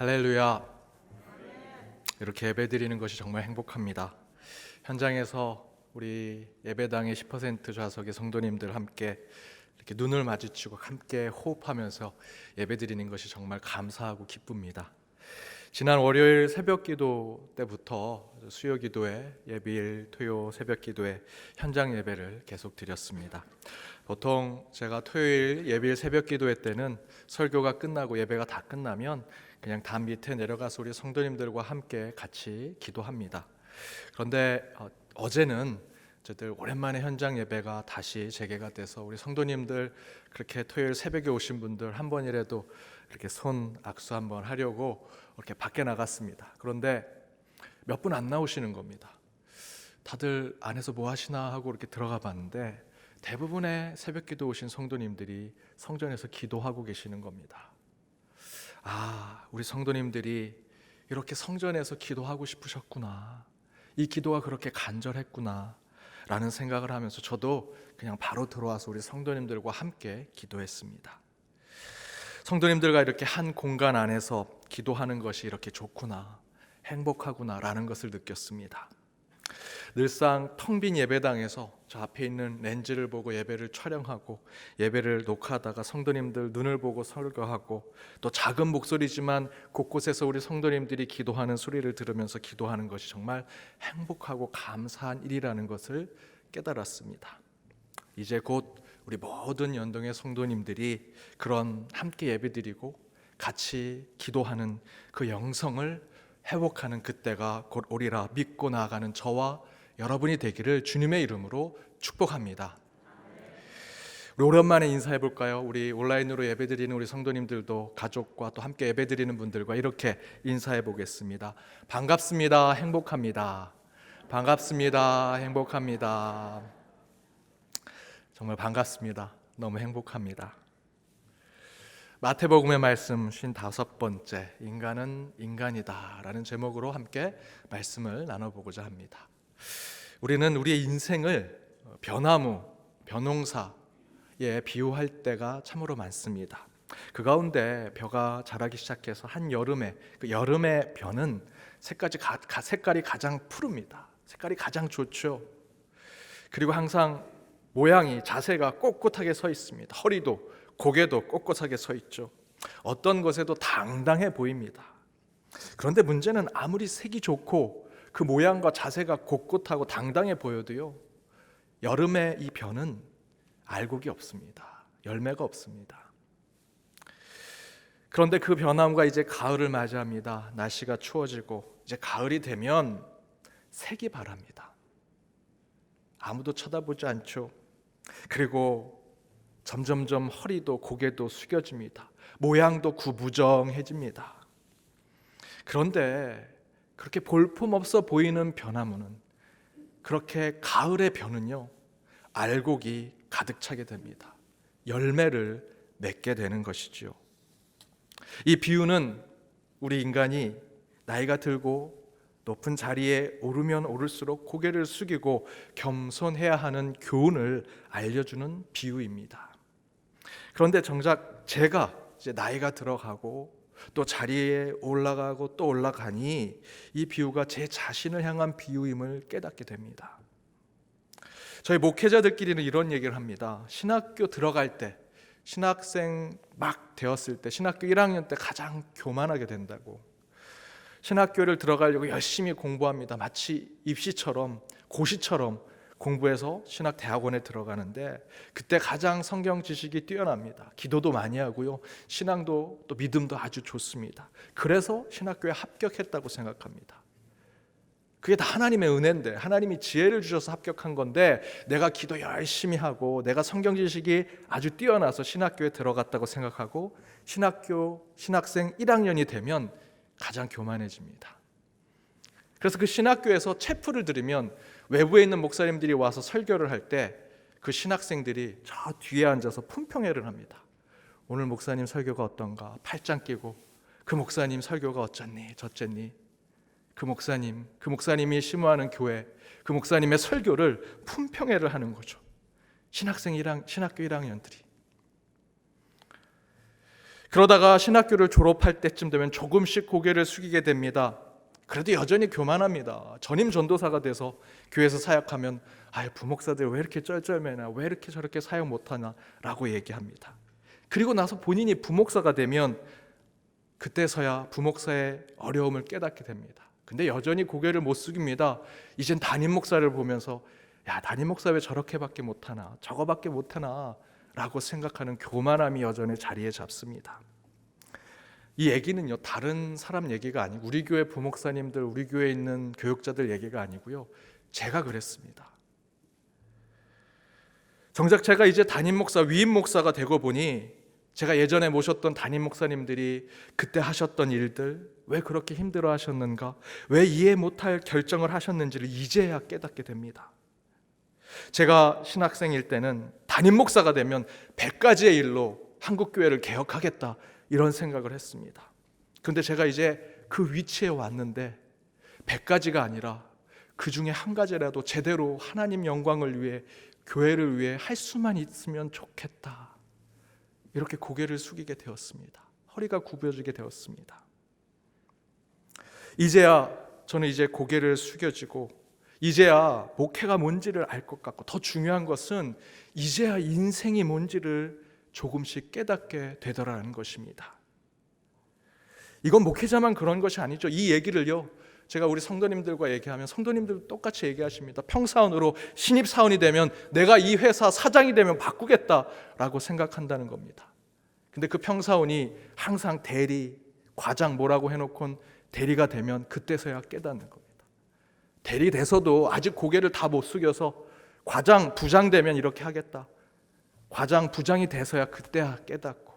할렐루야. 이렇게 예배 드리는 것이 정말 행복합니다. 현장에서 우리 예배당의 10% 좌석의 성도님들 함께 이렇게 눈을 마주치고 함께 호흡하면서 예배 드리는 것이 정말 감사하고 기쁩니다. 지난 월요일 새벽 기도 때부터 수요 기도회, 예비일, 토요 새벽 기도회 현장 예배를 계속 드렸습니다. 보통 제가 토요일 예비일 새벽 기도회 때는 설교가 끝나고 예배가 다 끝나면 그냥 담 밑에 내려가서 우리 성도님들과 함께 같이 기도합니다. 그런데 어, 어제는 저들 오랜만에 현장 예배가 다시 재개가 돼서 우리 성도님들 그렇게 토요일 새벽에 오신 분들 한 번이라도 이렇게 손 악수 한번 하려고 이렇게 밖에 나갔습니다. 그런데 몇 분 안 나오시는 겁니다. 다들 안에서 뭐 하시나 하고 이렇게 들어가 봤는데 대부분의 새벽 기도 오신 성도님들이 성전에서 기도하고 계시는 겁니다. 아, 우리 성도님들이 이렇게 성전에서 기도하고 싶으셨구나. 이 기도가 그렇게 간절했구나. 라는 생각을 하면서 저도 그냥 바로 들어와서 우리 성도님들과 함께 기도했습니다. 성도님들과 이렇게 한 공간 안에서 기도하는 것이 이렇게 좋구나, 행복하구나 라는 것을 느꼈습니다. 늘상 텅 빈 예배당에서 저 앞에 있는 렌즈를 보고 예배를 촬영하고 예배를 녹화하다가 성도님들 눈을 보고 설교하고 또 작은 목소리지만 곳곳에서 우리 성도님들이 기도하는 소리를 들으면서 기도하는 것이 정말 행복하고 감사한 일이라는 것을 깨달았습니다. 이제 곧 우리 모든 연동의 성도님들이 그런 함께 예배드리고 같이 기도하는 그 영성을 회복하는 그때가 곧 오리라 믿고 나아가는 저와 여러분이 되기를 주님의 이름으로 축복합니다. 우리 오랜만에 인사해 볼까요? 우리 온라인으로 예배드리는 우리 성도님들도 가족과 또 함께 예배드리는 분들과 이렇게 인사해 보겠습니다. 반갑습니다. 행복합니다. 반갑습니다. 행복합니다. 정말 반갑습니다. 너무 행복합니다. 마태복음의 말씀 55번째 인간은 인간이다라는 제목으로 함께 말씀을 나눠 보고자 합니다. 우리는 우리의 인생을 변화무, 변홍사에 비유할 때가 참으로 많습니다. 그 가운데 벼가 자라기 시작해서 한 여름에 그 여름의 벼는 색깔이, 가, 색깔이 가장 푸릅니다. 색깔이 가장 좋죠. 그리고 항상 모양이 자세가 꼿꼿하게 서 있습니다. 허리도 고개도 꼿꼿하게 서 있죠. 어떤 것에도 당당해 보입니다. 그런데 문제는 아무리 색이 좋고 그 모양과 자세가 꼿꼿하고 당당해 보여도요. 여름에 이 벼는 알곡이 없습니다. 열매가 없습니다. 그런데 그 변함과 이제 가을을 맞이합니다. 날씨가 추워지고 이제 가을이 되면 색이 바랍니다. 아무도 쳐다보지 않죠. 그리고 점점점 허리도 고개도 숙여집니다. 모양도 구부정해집니다. 그런데 그렇게 볼품없어 보이는 변화무는 그렇게 가을의 벼는요 알곡이 가득 차게 됩니다. 열매를 맺게 되는 것이지요. 이 비유는 우리 인간이 나이가 들고 높은 자리에 오르면 오를수록 고개를 숙이고 겸손해야 하는 교훈을 알려주는 비유입니다. 그런데 정작 제가 이제 나이가 들어가고 또 자리에 올라가고 또 올라가니 이 비유가 제 자신을 향한 비유임을 깨닫게 됩니다. 저희 목회자들끼리는 이런 얘기를 합니다. 신학교 들어갈 때, 신학생 막 되었을 때, 신학교 1학년 때 가장 교만하게 된다고. 신학교를 들어가려고 열심히 공부합니다. 마치 입시처럼, 고시처럼 공부해서 신학 대학원에 들어가는데 그때 가장 성경 지식이 뛰어납니다. 기도도 많이 하고요. 신앙도 또 믿음도 아주 좋습니다. 그래서 신학교에 합격했다고 생각합니다. 그게 다 하나님의 은혜인데 하나님이 지혜를 주셔서 합격한 건데 내가 기도 열심히 하고 내가 성경 지식이 아주 뛰어나서 신학교에 들어갔다고 생각하고 신학교 신학생 1학년이 되면 가장 교만해집니다. 그래서 그 신학교에서 체프를 들으면 외부에 있는 목사님들이 와서 설교를 할 때 그 신학생들이 저 뒤에 앉아서 품평회를 합니다. 오늘 목사님 설교가 어떤가? 팔짱 끼고 그 목사님 설교가 어쩌니? 저쩌니? 그 목사님, 그 목사님이 심호하는 교회, 그 목사님의 설교를 품평회를 하는 거죠. 신학생 1학, 신학교 1학년들이. 그러다가 신학교를 졸업할 때쯤 되면 조금씩 고개를 숙이게 됩니다. 그래도 여전히 교만합니다. 전임 전도사가 돼서 교회에서 사역하면 아 부목사들 왜 이렇게 쩔쩔매나 왜 이렇게 저렇게 사역 못하나라고 얘기합니다. 그리고 나서 본인이 부목사가 되면 그때서야 부목사의 어려움을 깨닫게 됩니다. 근데 여전히 고개를 못 숙입니다. 이젠 담임 목사를 보면서 야 담임 목사 왜 저렇게밖에 못하나 저거밖에 못하나 라고 생각하는 교만함이 여전히 자리에 잡습니다. 이 얘기는요 다른 사람 얘기가 아니고 우리 교회 부목사님들 우리 교회에 있는 교육자들 얘기가 아니고요 제가 그랬습니다. 정작 제가 이제 담임 목사 위임 목사가 되고 보니 제가 예전에 모셨던 담임 목사님들이 그때 하셨던 일들 왜 그렇게 힘들어 하셨는가 왜 이해 못할 결정을 하셨는지를 이제야 깨닫게 됩니다. 제가 신학생일 때는 담임 목사가 되면 100가지의 일로 한국 교회를 개혁하겠다 이런 생각을 했습니다. 근데 제가 이제 그 위치에 왔는데 100가지가 아니라 그 중에 한 가지라도 제대로 하나님 영광을 위해 교회를 위해 할 수만 있으면 좋겠다. 이렇게 고개를 숙이게 되었습니다. 허리가 굽어지게 되었습니다. 이제야 저는 이제 고개를 숙여지고 이제야 목회가 뭔지를 알 것 같고 더 중요한 것은 이제야 인생이 뭔지를 조금씩 깨닫게 되더라는 것입니다. 이건 목회자만 그런 것이 아니죠. 이 얘기를요. 제가 우리 성도님들과 얘기하면 성도님들 똑같이 얘기하십니다. 평사원으로 신입 사원이 되면 내가 이 회사 사장이 되면 바꾸겠다라고 생각한다는 겁니다. 근데 그 평사원이 항상 대리, 과장 뭐라고 해 놓곤 대리가 되면 그때서야 깨닫는 겁니다. 대리 돼서도 아직 고개를 다 못 숙여서 과장, 부장 되면 이렇게 하겠다. 과장, 부장이 돼서야 그때야 깨닫고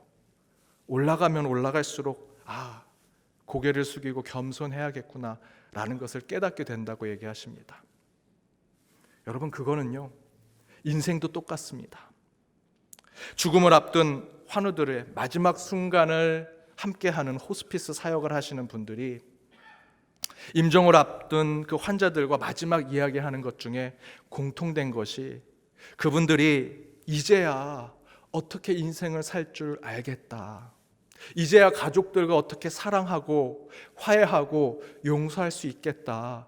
올라가면 올라갈수록 아 고개를 숙이고 겸손해야겠구나 라는 것을 깨닫게 된다고 얘기하십니다. 여러분 그거는요 인생도 똑같습니다. 죽음을 앞둔 환우들의 마지막 순간을 함께하는 호스피스 사역을 하시는 분들이 임종을 앞둔 그 환자들과 마지막 이야기하는 것 중에 공통된 것이 그분들이 이제야 어떻게 인생을 살 줄 알겠다. 이제야 가족들과 어떻게 사랑하고 화해하고 용서할 수 있겠다.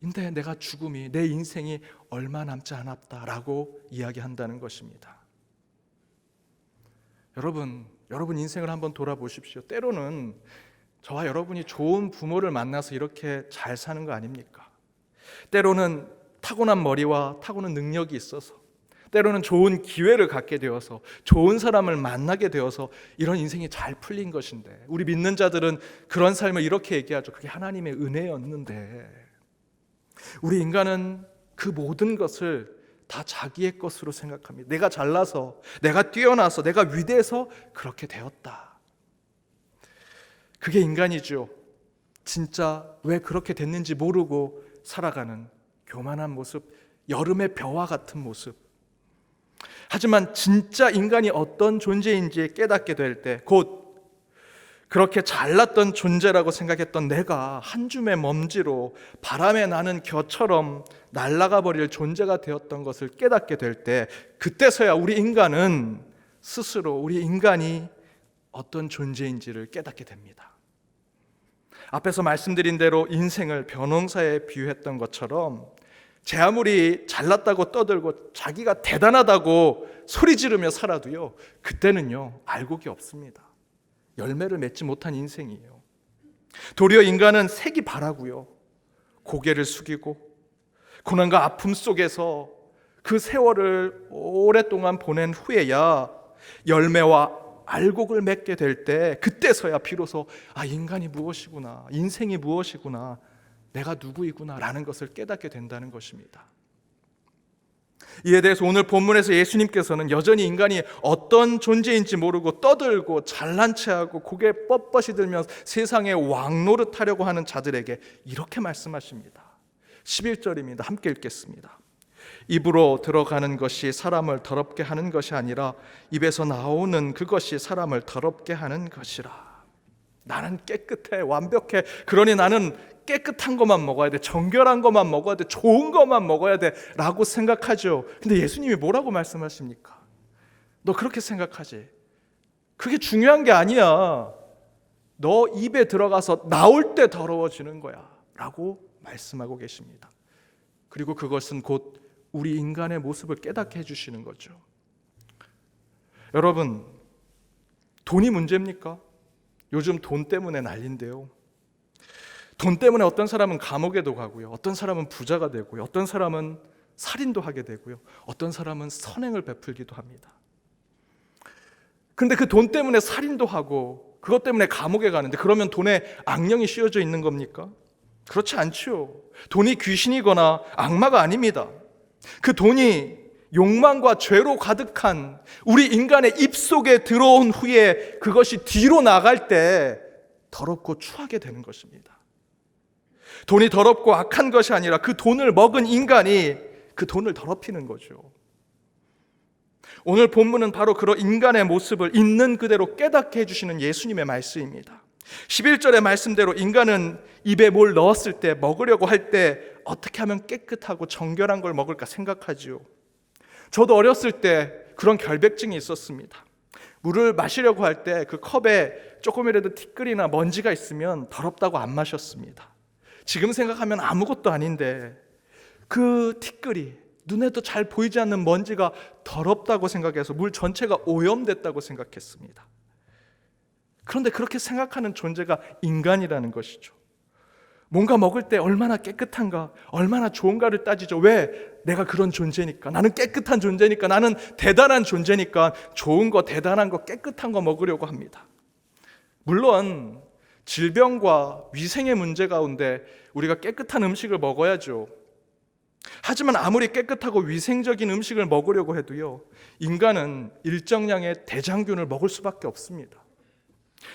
근데 내가 죽음이 내 인생이 얼마 남지 않았다라고 이야기한다는 것입니다. 여러분, 여러분 인생을 한번 돌아보십시오. 때로는 저와 여러분이 좋은 부모를 만나서 이렇게 잘 사는 거 아닙니까? 때로는 타고난 머리와 타고난 능력이 있어서 때로는 좋은 기회를 갖게 되어서 좋은 사람을 만나게 되어서 이런 인생이 잘 풀린 것인데 우리 믿는 자들은 그런 삶을 이렇게 얘기하죠. 그게 하나님의 은혜였는데 우리 인간은 그 모든 것을 다 자기의 것으로 생각합니다. 내가 잘나서, 내가 뛰어나서, 내가 위대해서 그렇게 되었다. 그게 인간이죠. 진짜 왜 그렇게 됐는지 모르고 살아가는 교만한 모습, 여름의 벼와 같은 모습. 하지만 진짜 인간이 어떤 존재인지 깨닫게 될 때, 곧 그렇게 잘났던 존재라고 생각했던 내가 한 줌의 먼지로 바람에 나는 겨처럼 날아가 버릴 존재가 되었던 것을 깨닫게 될 때, 그때서야 우리 인간은 스스로 우리 인간이 어떤 존재인지를 깨닫게 됩니다. 앞에서 말씀드린 대로 인생을 변홍사에 비유했던 것처럼 제 아무리 잘났다고 떠들고 자기가 대단하다고 소리 지르며 살아도요, 그때는요, 알곡이 없습니다. 열매를 맺지 못한 인생이에요. 도리어 인간은 색이 바라고요. 고개를 숙이고 고난과 아픔 속에서 그 세월을 오랫동안 보낸 후에야 열매와 알곡을 맺게 될 때 그때서야 비로소 아 인간이 무엇이구나 인생이 무엇이구나 내가 누구이구나라는 것을 깨닫게 된다는 것입니다. 이에 대해서 오늘 본문에서 예수님께서는 여전히 인간이 어떤 존재인지 모르고 떠들고 잘난 체하고 고개 뻣뻣이 들며 세상의 왕노릇 하려고 하는 자들에게 이렇게 말씀하십니다. 11절입니다. 함께 읽겠습니다. 입으로 들어가는 것이 사람을 더럽게 하는 것이 아니라 입에서 나오는 그것이 사람을 더럽게 하는 것이라. 나는 깨끗해, 완벽해. 그러니 나는 깨끗한 것만 먹어야 돼. 정결한 것만 먹어야 돼. 좋은 것만 먹어야 돼. 라고 생각하죠. 근데 예수님이 뭐라고 말씀하십니까? 너 그렇게 생각하지? 그게 중요한 게 아니야. 너 입에 들어가서 나올 때 더러워지는 거야. 라고 말씀하고 계십니다. 그리고 그것은 곧 우리 인간의 모습을 깨닫게 해주시는 거죠. 여러분, 돈이 문제입니까? 요즘 돈 때문에 난린데요. 돈 때문에 어떤 사람은 감옥에도 가고요. 어떤 사람은 부자가 되고요. 어떤 사람은 살인도 하게 되고요. 어떤 사람은 선행을 베풀기도 합니다. 근데 그 돈 때문에 살인도 하고 그것 때문에 감옥에 가는데 그러면 돈에 악령이 씌워져 있는 겁니까? 그렇지 않죠. 돈이 귀신이거나 악마가 아닙니다. 그 돈이 욕망과 죄로 가득한 우리 인간의 입속에 들어온 후에 그것이 뒤로 나갈 때 더럽고 추하게 되는 것입니다. 돈이 더럽고 악한 것이 아니라 그 돈을 먹은 인간이 그 돈을 더럽히는 거죠. 오늘 본문은 바로 그런 인간의 모습을 있는 그대로 깨닫게 해주시는 예수님의 말씀입니다. 11절의 말씀대로 인간은 입에 뭘 넣었을 때 먹으려고 할 때 어떻게 하면 깨끗하고 정결한 걸 먹을까 생각하지요. 저도 어렸을 때 그런 결백증이 있었습니다. 물을 마시려고 할 때 그 컵에 조금이라도 티끌이나 먼지가 있으면 더럽다고 안 마셨습니다. 지금 생각하면 아무것도 아닌데 그 티끌이 눈에도 잘 보이지 않는 먼지가 더럽다고 생각해서 물 전체가 오염됐다고 생각했습니다. 그런데 그렇게 생각하는 존재가 인간이라는 것이죠. 뭔가 먹을 때 얼마나 깨끗한가, 얼마나 좋은가를 따지죠. 왜? 내가 그런 존재니까. 나는 깨끗한 존재니까. 나는 대단한 존재니까. 좋은 거, 대단한 거, 깨끗한 거 먹으려고 합니다. 물론, 질병과 위생의 문제 가운데 우리가 깨끗한 음식을 먹어야죠. 하지만 아무리 깨끗하고 위생적인 음식을 먹으려고 해도요, 인간은 일정량의 대장균을 먹을 수밖에 없습니다.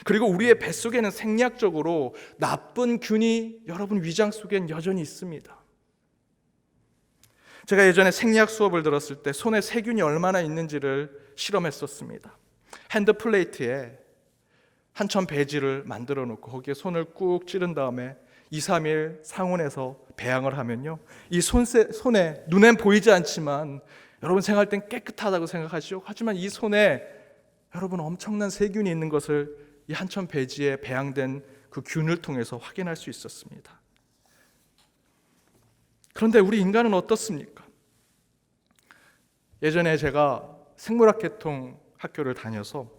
그리고 우리의 뱃속에는 생리학적으로 나쁜 균이 여러분 위장 속엔 여전히 있습니다. 제가 예전에 생리학 수업을 들었을 때 손에 세균이 얼마나 있는지를 실험했었습니다. 핸드 플레이트에 한천 배지를 만들어 놓고 거기에 손을 꾹 찌른 다음에 2, 3일 상온에서 배양을 하면요. 이 손세, 손에 눈엔 보이지 않지만 여러분 생각할 땐 깨끗하다고 생각하시죠. 하지만 이 손에 여러분 엄청난 세균이 있는 것을 이 한천 배지에 배양된 그 균을 통해서 확인할 수 있었습니다. 그런데 우리 인간은 어떻습니까? 예전에 제가 생물학 계통 학교를 다녀서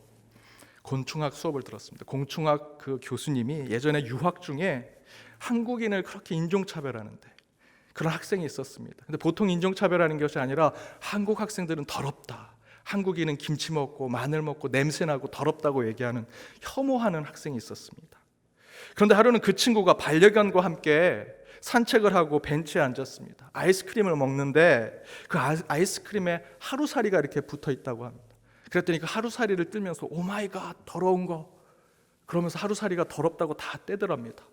곤충학 수업을 들었습니다. 곤충학 그 교수님이 예전에 유학 중에 한국인을 그렇게 인종차별하는데 그런 학생이 있었습니다. 근데 보통 인종차별하는 것이 아니라 한국 학생들은 더럽다. 한국인은 김치 먹고 마늘 먹고 냄새 나고 더럽다고 얘기하는 혐오하는 학생이 있었습니다. 그런데 하루는 그 친구가 반려견과 함께 산책을 하고 벤치에 앉았습니다. 아이스크림을 먹는데 그 아이스크림에 하루살이가 이렇게 붙어 있다고 합니다. 그랬더니 그 하루살이를 뜰면서 오 마이 갓 더러운 거 그러면서 하루살이가 더럽다고 다 떼더랍니다.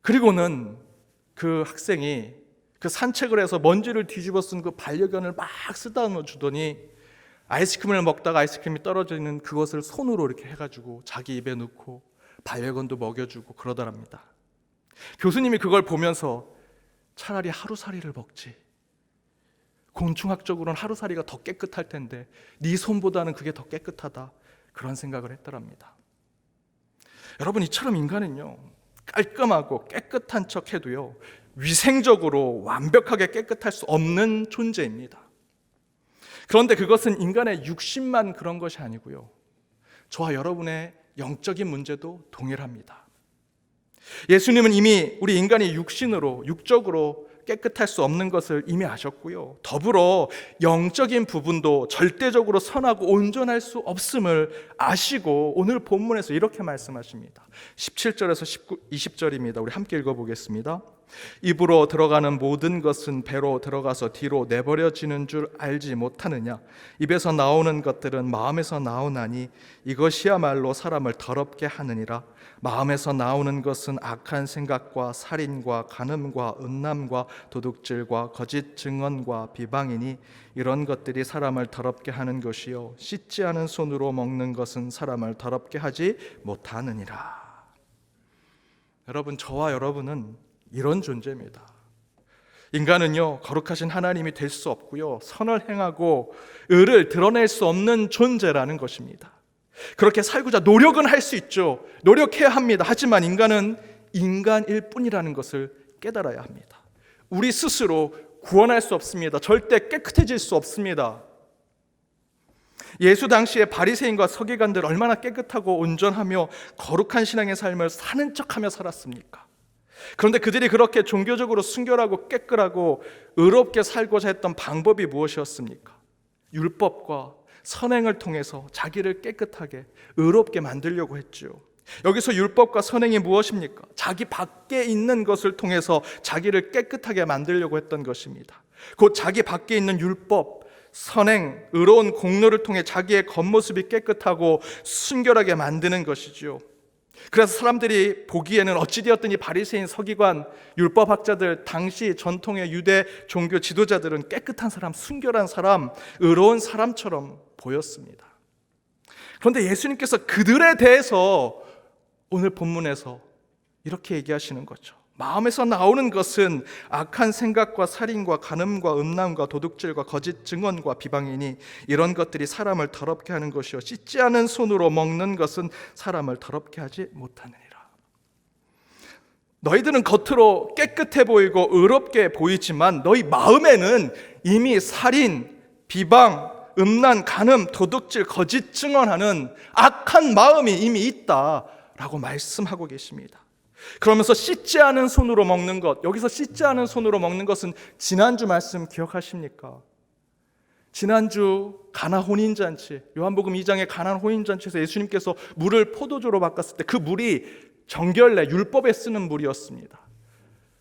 그리고는 그 학생이 그 산책을 해서 먼지를 뒤집어 쓴 그 반려견을 막 쓰다듬어 주더니 아이스크림을 먹다가 아이스크림이 떨어지는 그것을 손으로 이렇게 해가지고 자기 입에 넣고 반려견도 먹여주고 그러더랍니다. 교수님이 그걸 보면서 차라리 하루살이를 먹지. 곤충학적으로는 하루살이가 더 깨끗할 텐데 네 손보다는 그게 더 깨끗하다. 그런 생각을 했더랍니다. 여러분 이처럼 인간은요 깔끔하고 깨끗한 척 해도요 위생적으로 완벽하게 깨끗할 수 없는 존재입니다. 그런데 그것은 인간의 육신만 그런 것이 아니고요. 저와 여러분의 영적인 문제도 동일합니다. 예수님은 이미 우리 인간이 육신으로, 육적으로 깨끗할 수 없는 것을 이미 아셨고요. 더불어 영적인 부분도 절대적으로 선하고 온전할 수 없음을 아시고 오늘 본문에서 이렇게 말씀하십니다. 17절에서 19, 20절입니다. 우리 함께 읽어보겠습니다. 입으로 들어가는 모든 것은 배로 들어가서 뒤로 내버려지는 줄 알지 못하느냐? 입에서 나오는 것들은 마음에서 나오나니 이것이야말로 사람을 더럽게 하느니라. 마음에서 나오는 것은 악한 생각과 살인과 간음과 음란과 도둑질과 거짓 증언과 비방이니 이런 것들이 사람을 더럽게 하는 것이요 씻지 않은 손으로 먹는 것은 사람을 더럽게 하지 못하느니라. 여러분 저와 여러분은 이런 존재입니다. 인간은요 거룩하신 하나님이 될 수 없고요 선을 행하고 의를 드러낼 수 없는 존재라는 것입니다. 그렇게 살고자 노력은 할 수 있죠. 노력해야 합니다. 하지만 인간은 인간일 뿐이라는 것을 깨달아야 합니다. 우리 스스로 구원할 수 없습니다. 절대 깨끗해질 수 없습니다. 예수 당시의 바리새인과 서기관들 얼마나 깨끗하고 온전하며 거룩한 신앙의 삶을 사는 척하며 살았습니까? 그런데 그들이 그렇게 종교적으로 순결하고 깨끗하고 의롭게 살고자 했던 방법이 무엇이었습니까? 율법과 선행을 통해서 자기를 깨끗하게 의롭게 만들려고 했죠. 여기서 율법과 선행이 무엇입니까? 자기 밖에 있는 것을 통해서 자기를 깨끗하게 만들려고 했던 것입니다. 곧 자기 밖에 있는 율법, 선행, 의로운 공로를 통해 자기의 겉모습이 깨끗하고 순결하게 만드는 것이죠. 그래서 사람들이 보기에는 어찌되었든 이 바리새인 서기관 율법학자들 당시 전통의 유대 종교 지도자들은 깨끗한 사람, 순결한 사람, 의로운 사람처럼 보였습니다. 그런데 예수님께서 그들에 대해서 오늘 본문에서 이렇게 얘기하시는 거죠. 마음에서 나오는 것은 악한 생각과 살인과 간음과 음란과 도둑질과 거짓 증언과 비방이니 이런 것들이 사람을 더럽게 하는 것이요 씻지 않은 손으로 먹는 것은 사람을 더럽게 하지 못하느니라. 너희들은 겉으로 깨끗해 보이고 의롭게 보이지만 너희 마음에는 이미 살인, 비방, 음란, 간음, 도둑질, 거짓 증언하는 악한 마음이 이미 있다라고 말씀하고 계십니다. 그러면서 씻지 않은 손으로 먹는 것, 여기서 씻지 않은 손으로 먹는 것은 지난주 말씀 기억하십니까? 지난주 가나 혼인잔치, 요한복음 2장의 가나 혼인잔치에서 예수님께서 물을 포도주로 바꿨을 때 그 물이 정결례, 율법에 쓰는 물이었습니다.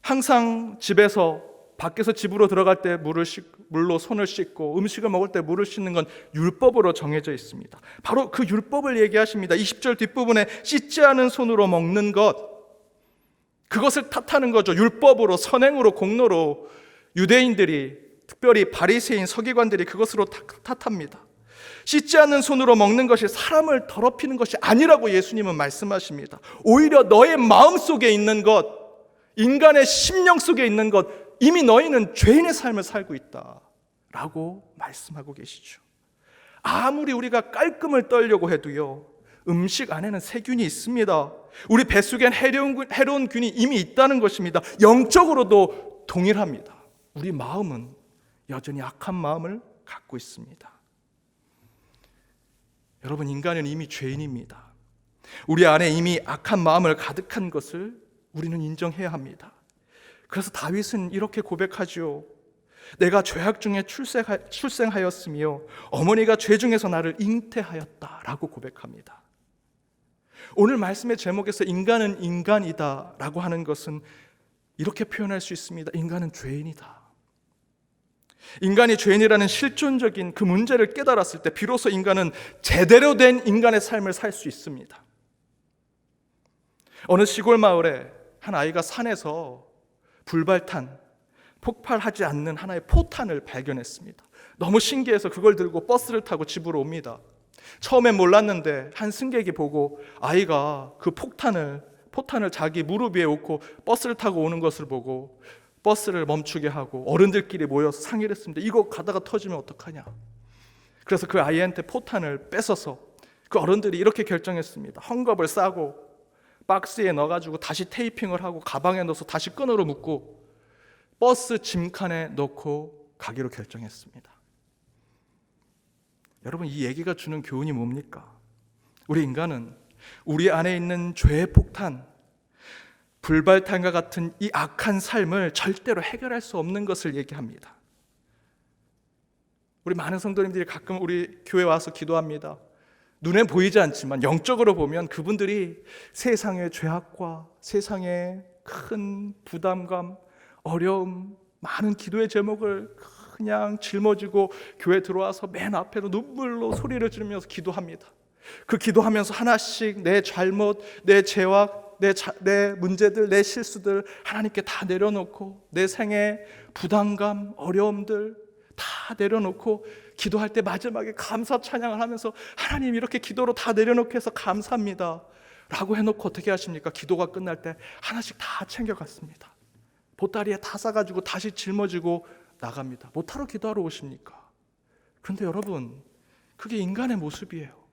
항상 집에서 밖에서 집으로 들어갈 때 물을 씻, 물로 손을 씻고 음식을 먹을 때 물을 씻는 건 율법으로 정해져 있습니다. 바로 그 율법을 얘기하십니다. 20절 뒷부분에 씻지 않은 손으로 먹는 것, 그것을 탓하는 거죠. 율법으로 선행으로 공로로 유대인들이 특별히 바리새인 서기관들이 그것으로 탓합니다. 씻지 않는 손으로 먹는 것이 사람을 더럽히는 것이 아니라고 예수님은 말씀하십니다. 오히려 너의 마음 속에 있는 것, 인간의 심령 속에 있는 것, 이미 너희는 죄인의 삶을 살고 있다. 라고 말씀하고 계시죠. 아무리 우리가 깔끔을 떨려고 해도요, 음식 안에는 세균이 있습니다. 우리 뱃속엔 해로운, 해로운 균이 이미 있다는 것입니다. 영적으로도 동일합니다. 우리 마음은 여전히 악한 마음을 갖고 있습니다. 여러분, 인간은 이미 죄인입니다. 우리 안에 이미 악한 마음을 가득한 것을 우리는 인정해야 합니다. 그래서 다윗은 이렇게 고백하지요. 내가 죄악 중에 출생하였으며 어머니가 죄 중에서 나를 잉태하였다라고 고백합니다. 오늘 말씀의 제목에서 인간은 인간이다 라고 하는 것은 이렇게 표현할 수 있습니다. 인간은 죄인이다. 인간이 죄인이라는 실존적인 그 문제를 깨달았을 때 비로소 인간은 제대로 된 인간의 삶을 살 수 있습니다. 어느 시골 마을에 한 아이가 산에서 불발탄, 폭발하지 않는 하나의 포탄을 발견했습니다. 너무 신기해서 그걸 들고 버스를 타고 집으로 옵니다. 처음엔 몰랐는데 한 승객이 보고 아이가 그 폭탄을 포탄을 자기 무릎 위에 놓고 버스를 타고 오는 것을 보고 버스를 멈추게 하고 어른들끼리 모여서 상의를 했습니다. 이거 가다가 터지면 어떡하냐. 그래서 그 아이한테 포탄을 뺏어서 그 어른들이 이렇게 결정했습니다. 헝겊을 싸고 박스에 넣어가지고 다시 테이핑을 하고 가방에 넣어서 다시 끈으로 묶고 버스 짐칸에 넣고 가기로 결정했습니다. 여러분 이 얘기가 주는 교훈이 뭡니까? 우리 인간은 우리 안에 있는 죄의 폭탄, 불발탄과 같은 이 악한 삶을 절대로 해결할 수 없는 것을 얘기합니다. 우리 많은 성도님들이 가끔 우리 교회 와서 기도합니다. 눈에 보이지 않지만 영적으로 보면 그분들이 세상의 죄악과 세상의 큰 부담감, 어려움, 많은 기도의 제목을 그냥 짊어지고 교회 들어와서 맨 앞에로 눈물로 소리를 지르면서 기도합니다. 그 기도하면서 하나씩 내 잘못, 내 죄악, 내, 자, 내 문제들, 내 실수들 하나님께 다 내려놓고 내 생애 부담감, 어려움들 다 내려놓고 기도할 때 마지막에 감사 찬양을 하면서 하나님 이렇게 기도로 다 내려놓고 해서 감사합니다. 라고 해놓고 어떻게 하십니까? 기도가 끝날 때 하나씩 다 챙겨갔습니다. 보따리에 다 싸가지고 다시 짊어지고 나갑니다. 못하러 기도하러 오십니까? 그런데 여러분, 그게 인간의 모습이에요.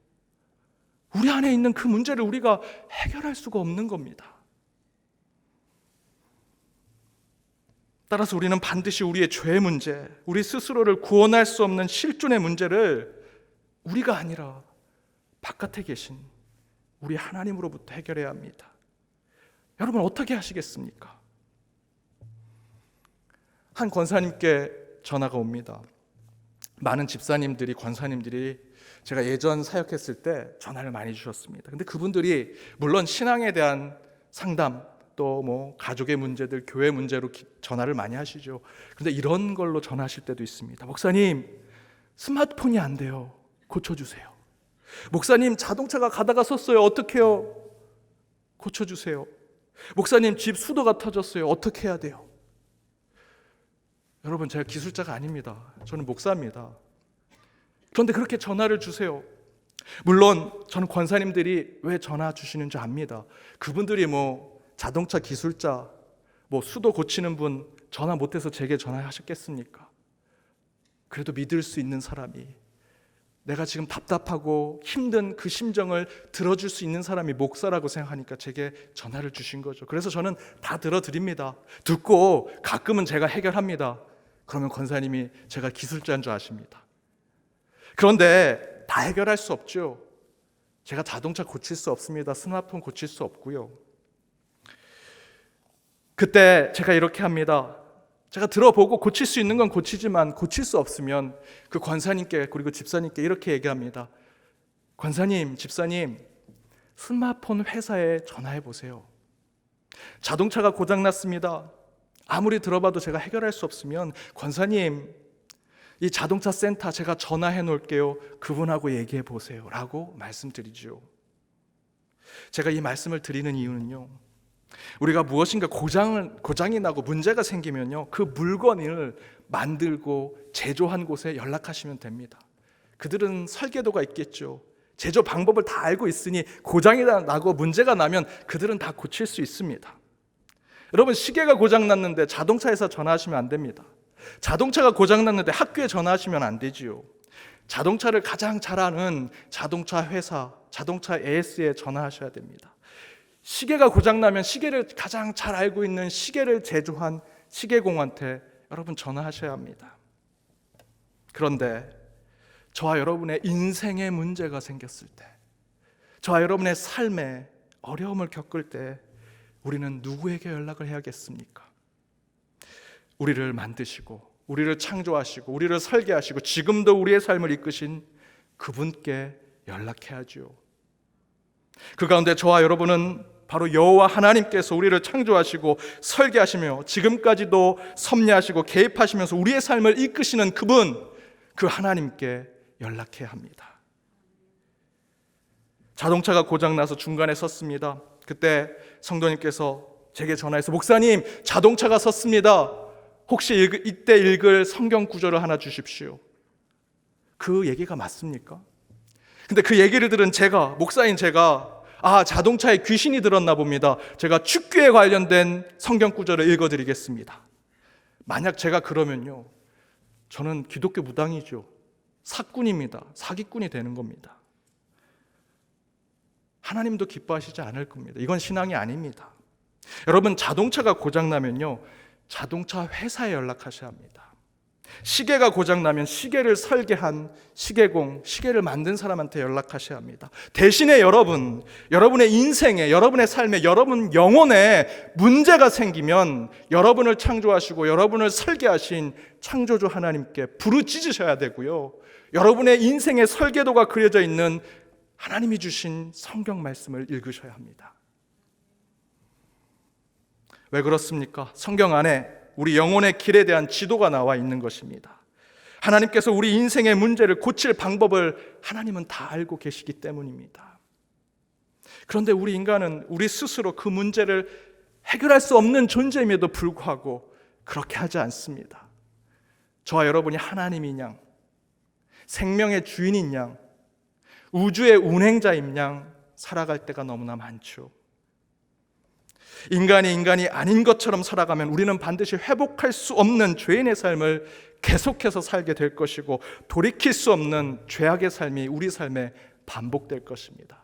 우리 안에 있는 그 문제를 우리가 해결할 수가 없는 겁니다. 따라서 우리는 반드시 우리의 죄 문제, 우리 스스로를 구원할 수 없는 실존의 문제를 우리가 아니라 바깥에 계신 우리 하나님으로부터 해결해야 합니다. 여러분 어떻게 하시겠습니까? 한 권사님께 전화가 옵니다. 많은 집사님들이 권사님들이 제가 예전 사역했을 때 전화를 많이 주셨습니다. 근데 그분들이 물론 신앙에 대한 상담 또 뭐 가족의 문제들, 교회 문제로 기- 전화를 많이 하시죠. 근데 이런 걸로 전화하실 때도 있습니다. 목사님, 스마트폰이 안 돼요. 고쳐 주세요. 목사님, 자동차가 가다가 섰어요. 어떡해요? 고쳐 주세요. 목사님, 집 수도가 터졌어요. 어떻게 해야 돼요? 여러분, 제가 기술자가 아닙니다. 저는 목사입니다. 그런데 그렇게 전화를 주세요. 물론 저는 권사님들이 왜 전화 주시는 줄 압니다. 그분들이 뭐 자동차 기술자, 뭐 수도 고치는 분 전화 못해서 제게 전화하셨겠습니까? 그래도 믿을 수 있는 사람이 내가 지금 답답하고 힘든 그 심정을 들어줄 수 있는 사람이 목사라고 생각하니까 제게 전화를 주신 거죠. 그래서 저는 다 들어드립니다. 듣고 가끔은 제가 해결합니다. 그러면 권사님이 제가 기술자인 줄 아십니다. 그런데 다 해결할 수 없죠. 제가 자동차 고칠 수 없습니다. 스마트폰 고칠 수 없고요. 그때 제가 이렇게 합니다. 제가 들어보고 고칠 수 있는 건 고치지만 고칠 수 없으면 그 권사님께 그리고 집사님께 이렇게 얘기합니다. 권사님, 집사님, 스마트폰 회사에 전화해 보세요. 자동차가 고장 났습니다. 아무리 들어봐도 제가 해결할 수 없으면 권사님, 이 자동차 센터 제가 전화해 놓을게요. 그분하고 얘기해 보세요 라고 말씀드리죠. 제가 이 말씀을 드리는 이유는요. 우리가 무엇인가 고장을 고장이 나고 문제가 생기면요. 그 물건을 만들고 제조한 곳에 연락하시면 됩니다. 그들은 설계도가 있겠죠. 제조 방법을 다 알고 있으니 고장이 나고 문제가 나면 그들은 다 고칠 수 있습니다. 여러분 시계가 고장 났는데 자동차에서 전화하시면 안 됩니다. 자동차가 고장 났는데 학교에 전화하시면 안 되지요. 자동차를 가장 잘 아는 자동차 회사, 자동차 AS에 전화하셔야 됩니다. 시계가 고장 나면 시계를 가장 잘 알고 있는 시계를 제조한 시계공한테 여러분 전화하셔야 합니다. 그런데 저와 여러분의 인생에 문제가 생겼을 때, 저와 여러분의 삶에 어려움을 겪을 때 우리는 누구에게 연락을 해야겠습니까? 우리를 만드시고 우리를 창조하시고 우리를 설계하시고 지금도 우리의 삶을 이끄신 그분께 연락해야지요. 그 가운데 저와 여러분은 바로 여호와 하나님께서 우리를 창조하시고 설계하시며 지금까지도 섭리하시고 개입하시면서 우리의 삶을 이끄시는 그분 그 하나님께 연락해야 합니다. 자동차가 고장 나서 중간에 섰습니다. 그때 성도님께서 제게 전화해서 목사님 자동차가 섰습니다. 혹시 읽, 이때 읽을 성경 구절을 하나 주십시오. 그 얘기가 맞습니까? 근데 그 얘기를 들은 제가 목사인 제가 아 자동차에 귀신이 들었나 봅니다. 제가 축구에 관련된 성경 구절을 읽어드리겠습니다. 만약 제가 그러면요, 저는 기독교 무당이죠. 사꾼입니다. 사기꾼이 되는 겁니다. 하나님도 기뻐하시지 않을 겁니다. 이건 신앙이 아닙니다. 여러분 자동차가 고장 나면요, 자동차 회사에 연락하셔야 합니다. 시계가 고장 나면 시계를 설계한 시계공, 시계를 만든 사람한테 연락하셔야 합니다. 대신에 여러분, 여러분의 인생에, 여러분의 삶에, 여러분 영혼에 문제가 생기면 여러분을 창조하시고 여러분을 설계하신 창조주 하나님께 부르짖으셔야 되고요. 여러분의 인생의 설계도가 그려져 있는 하나님이 주신 성경 말씀을 읽으셔야 합니다. 왜 그렇습니까? 성경 안에 우리 영혼의 길에 대한 지도가 나와 있는 것입니다. 하나님께서 우리 인생의 문제를 고칠 방법을 하나님은 다 알고 계시기 때문입니다. 그런데 우리 인간은 우리 스스로 그 문제를 해결할 수 없는 존재임에도 불구하고 그렇게 하지 않습니다. 저와 여러분이 하나님인 양, 생명의 주인인 양, 우주의 운행자인 양 살아갈 때가 너무나 많죠. 인간이 인간이 아닌 것처럼 살아가면 우리는 반드시 회복할 수 없는 죄인의 삶을 계속해서 살게 될 것이고 돌이킬 수 없는 죄악의 삶이 우리 삶에 반복될 것입니다.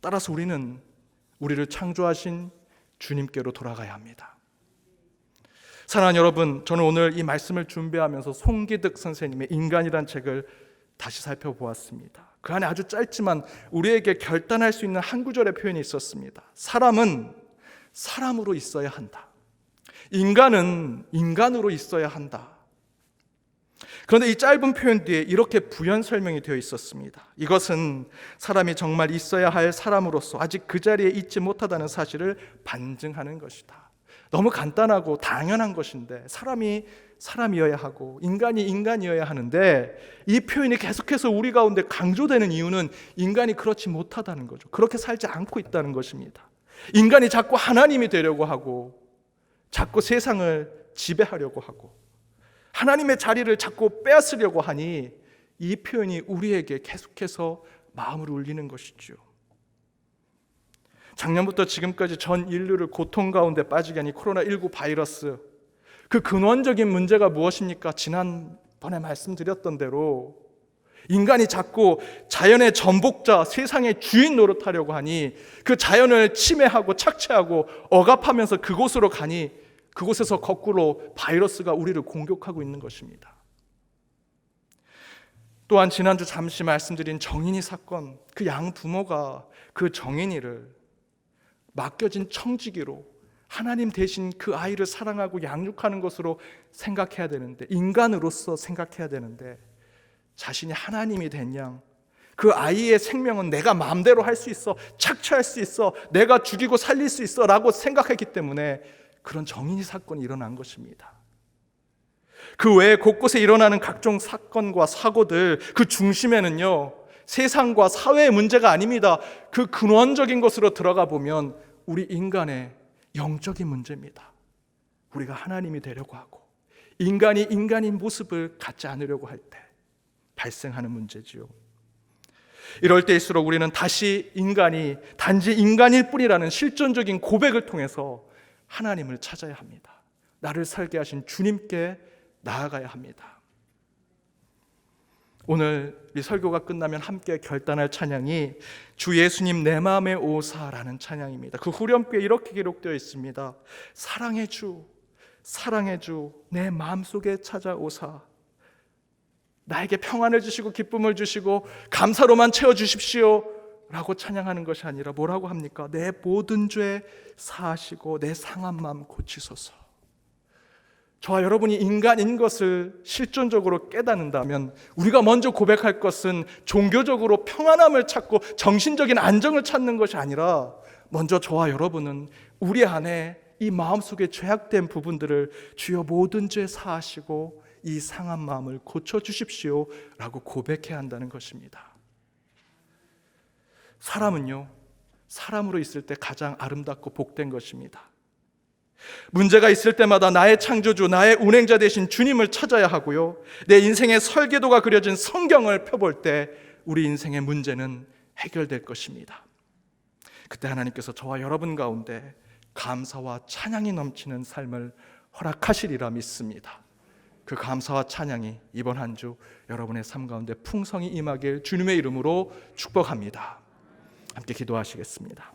따라서 우리는 우리를 창조하신 주님께로 돌아가야 합니다. 사랑하는 여러분, 저는 오늘 이 말씀을 준비하면서 송기득 선생님의 인간이란 책을 다시 살펴보았습니다. 그 안에 아주 짧지만 우리에게 결단할 수 있는 한 구절의 표현이 있었습니다. 사람은 사람으로 있어야 한다. 인간은 인간으로 있어야 한다. 그런데 이 짧은 표현 뒤에 이렇게 부연 설명이 되어 있었습니다. 이것은 사람이 정말 있어야 할 사람으로서 아직 그 자리에 있지 못하다는 사실을 반증하는 것이다. 너무 간단하고 당연한 것인데 사람이 사람이어야 하고 인간이 인간이어야 하는데 이 표현이 계속해서 우리 가운데 강조되는 이유는 인간이 그렇지 못하다는 거죠. 그렇게 살지 않고 있다는 것입니다. 인간이 자꾸 하나님이 되려고 하고 자꾸 세상을 지배하려고 하고 하나님의 자리를 자꾸 빼앗으려고 하니 이 표현이 우리에게 계속해서 마음을 울리는 것이죠. 작년부터 지금까지 전 인류를 고통 가운데 빠지게 하니 코로나19 바이러스 그 근원적인 문제가 무엇입니까? 지난번에 말씀드렸던 대로 인간이 자꾸 자연의 전복자, 세상의 주인 노릇하려고 하니 그 자연을 침해하고 착취하고 억압하면서 그곳으로 가니 그곳에서 거꾸로 바이러스가 우리를 공격하고 있는 것입니다. 또한 지난주 잠시 말씀드린 정인이 사건, 그 양 부모가 그 정인이를 맡겨진 청지기로 하나님 대신 그 아이를 사랑하고 양육하는 것으로 생각해야 되는데 인간으로서 생각해야 되는데 자신이 하나님이 된 양 그 아이의 생명은 내가 마음대로 할 수 있어 착취할 수 있어 내가 죽이고 살릴 수 있어라고 생각했기 때문에 그런 정인이 사건이 일어난 것입니다. 그 외에 곳곳에 일어나는 각종 사건과 사고들 그 중심에는요 세상과 사회의 문제가 아닙니다. 그 근원적인 것으로 들어가 보면 우리 인간의 영적인 문제입니다. 우리가 하나님이 되려고 하고 인간이 인간인 모습을 갖지 않으려고 할 때 발생하는 문제지요. 이럴 때일수록 우리는 다시 인간이 단지 인간일 뿐이라는 실존적인 고백을 통해서 하나님을 찾아야 합니다. 나를 살게 하신 주님께 나아가야 합니다. 오늘 이 설교가 끝나면 함께 결단할 찬양이 주 예수님 내 마음에 오사라는 찬양입니다. 그 후렴구에 이렇게 기록되어 있습니다. 사랑의 주, 사랑의 주, 내 마음속에 찾아오사. 나에게 평안을 주시고 기쁨을 주시고 감사로만 채워 주십시오. 라고 찬양하는 것이 아니라 뭐라고 합니까? 내 모든 죄 사하시고 내 상한 마음 고치소서. 저와 여러분이 인간인 것을 실존적으로 깨닫는다면 우리가 먼저 고백할 것은 종교적으로 평안함을 찾고 정신적인 안정을 찾는 것이 아니라 먼저 저와 여러분은 우리 안에 이 마음속에 죄악된 부분들을 주여 모든 죄 사하시고 이 상한 마음을 고쳐 주십시오 라고 고백해야 한다는 것입니다. 사람은요. 사람으로 있을 때 가장 아름답고 복된 것입니다. 문제가 있을 때마다 나의 창조주, 나의 운행자 되신 주님을 찾아야 하고요. 내 인생의 설계도가 그려진 성경을 펴볼 때 우리 인생의 문제는 해결될 것입니다. 그때 하나님께서 저와 여러분 가운데 감사와 찬양이 넘치는 삶을 허락하시리라 믿습니다. 그 감사와 찬양이 이번 한 주 여러분의 삶 가운데 풍성히 임하길 주님의 이름으로 축복합니다. 함께 기도하시겠습니다.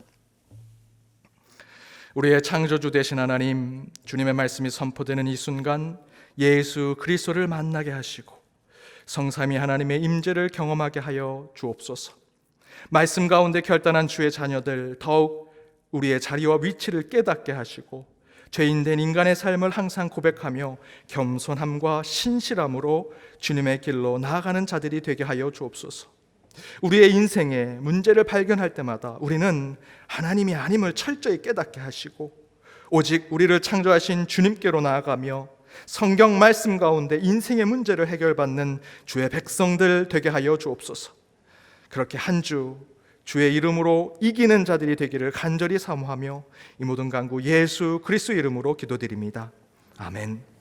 우리의 창조주 되신 하나님, 주님의 말씀이 선포되는 이 순간 예수 그리스도를 만나게 하시고 성삼위 하나님의 임재를 경험하게 하여 주옵소서. 말씀 가운데 결단한 주의 자녀들 더욱 우리의 자리와 위치를 깨닫게 하시고 죄인된 인간의 삶을 항상 고백하며 겸손함과 신실함으로 주님의 길로 나아가는 자들이 되게 하여 주옵소서. 우리의 인생에 문제를 발견할 때마다 우리는 하나님이 아님을 철저히 깨닫게 하시고 오직 우리를 창조하신 주님께로 나아가며 성경 말씀 가운데 인생의 문제를 해결받는 주의 백성들 되게 하여 주옵소서. 그렇게 한 주 주의 이름으로 이기는 자들이 되기를 간절히 사모하며 이 모든 간구 예수 그리스도 이름으로 기도드립니다. 아멘.